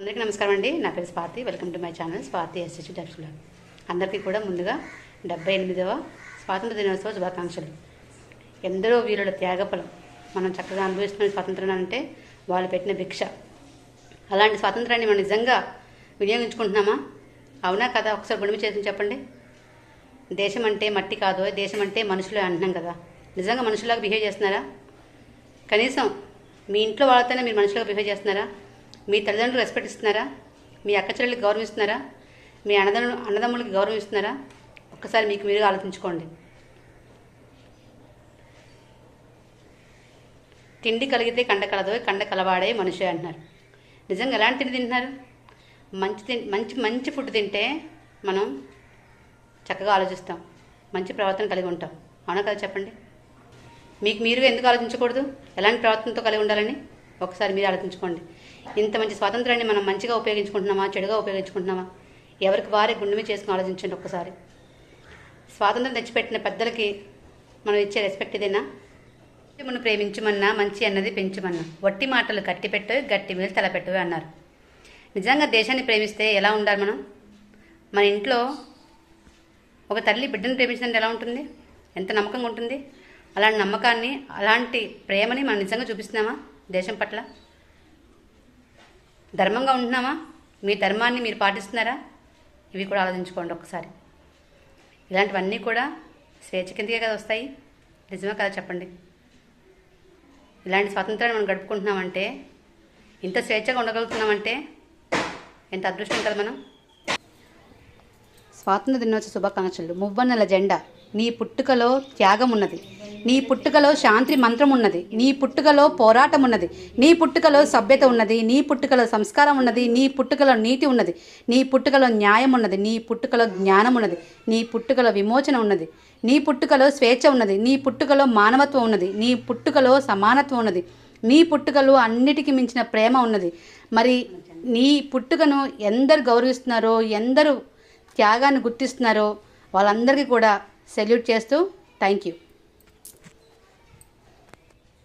అందరికీ నమస్కారం అండి. నా పేరు Swathi. Welcome to my channel Swathi SS డబ్బులు అందరికీ కూడా ముందుగా డెబ్బై ఎనిమిదవ స్వాతంత్ర దినోత్సవ శుభాకాంక్షలు. ఎందరో వీరుల త్యాగఫలం మనం చక్కగా అనుభవిస్తున్న స్వాతంత్రం అంటే వాళ్ళు పెట్టిన భిక్ష. అలాంటి స్వాతంత్రాన్ని మనం నిజంగా వినియోగించుకుంటున్నామా? అవునా కదా? ఒకసారి గుడిమి చేసి చెప్పండి. దేశం అంటే మట్టి కాదు. దేశం అంటే మనుషులే అంటున్నాం కదా. నిజంగా మనుషులాగా బిహేవ్ చేస్తున్నారా? కనీసం మీ ఇంట్లో వాళ్ళతోనే మీరు మనుషులుగా బిహేవ్ చేస్తున్నారా? మీ తల్లిదండ్రులు రెస్పెక్ట్ ఇస్తున్నారా? మీ అక్క చెల్లెళ్ళకి మీ అన్నదమ్ములు అన్నదమ్ములకి గౌరవం ఇస్తున్నారా? ఒక్కసారి మీకు మీరు ఆలోచించుకోండి. తిండి కలిగితే కండ కలదో కండ కలవాడే మనిషి అంటున్నారు. నిజంగా ఎలాంటి తిండి తింటున్నారు? మంచి తిం మంచి మంచి ఫుడ్ తింటే మనం చక్కగా ఆలోచిస్తాం. మంచి ప్రవర్తన కలిగి ఉంటాం. అవునా కదా చెప్పండి? మీకు మీరుగా ఎందుకు ఆలోచించకూడదు? ఎలాంటి ప్రవర్తనతో కలిగి ఉండాలని? ఒకసారి మీరు ఆలోచించుకోండి. ఇంత మంచి స్వాతంత్రాన్ని మనం మంచిగా ఉపయోగించుకుంటున్నామా చెడుగా ఉపయోగించుకుంటున్నామా? ఎవరికి వారే గుండె చేసుకుని ఆలోచించండి ఒక్కసారి. స్వాతంత్రం తెచ్చిపెట్టిన పెద్దలకి మనం ఇచ్చే రెస్పెక్ట్ ఇదేనా? మనం ప్రేమించమన్నా మంచి అన్నది పెంచమన్నా. వట్టి మాటలు గట్టి పెట్టవి గట్టి మీద తలపెట్టవి అన్నారు. నిజంగా దేశాన్ని ప్రేమిస్తే ఎలా ఉండాలి మనం? మన ఇంట్లో ఒక తల్లి బిడ్డను ప్రేమించినట్టు ఎలా ఉంటుంది? ఎంత నమ్మకంగా ఉంటుంది? అలాంటి నమ్మకాన్ని అలాంటి ప్రేమని మనం నిజంగా చూపిస్తున్నామా దేశం పట్ల? ధర్మంగా ఉంటున్నామా? మీ ధర్మాన్ని మీరు పాటిస్తున్నారా? ఇవి కూడా ఆలోచించుకోండి ఒకసారి ఇలాంటివన్నీ కూడా స్వేచ్ఛ కిందకే కదా వస్తాయి. నిజమే కదా చెప్పండి. ఇలాంటి స్వాతంత్రాన్ని మనం గడుపుకుంటున్నామంటే ఇంత స్వేచ్ఛగా ఉండగలుగుతున్నామంటే ఎంత అదృష్టం కదా మనం. స్వాతంత్ర దినోత్సవ శుభాకాంక్షలు. మువ్వన్నెల జెండా. నీ పుట్టుకలో త్యాగం ఉన్నది. నీ పుట్టుకలో శాంతి మంత్రం ఉన్నది నీ పుట్టుకలో పోరాటం ఉన్నది నీ పుట్టుకలో సభ్యత ఉన్నది నీ పుట్టుకలో సంస్కారం ఉన్నది నీ పుట్టుకలో నీతి ఉన్నది నీ పుట్టుకలో న్యాయం ఉన్నది నీ పుట్టుకలో జ్ఞానం ఉన్నది నీ పుట్టుకలో విమోచన ఉన్నది నీ పుట్టుకలో స్వేచ్ఛ ఉన్నది నీ పుట్టుకలో మానవత్వం ఉన్నది నీ పుట్టుకలో సమానత్వం ఉన్నది నీ పుట్టుకలో అన్నిటికీ మించిన ప్రేమ ఉన్నది మరి నీ పుట్టుకను ఎందరు గౌరవిస్తున్నారో ఎందరు త్యాగాన్ని గుర్తిస్తున్నారో వాళ్ళందరికీ కూడా సెల్యూట్ చేస్తూ థ్యాంక్ యూ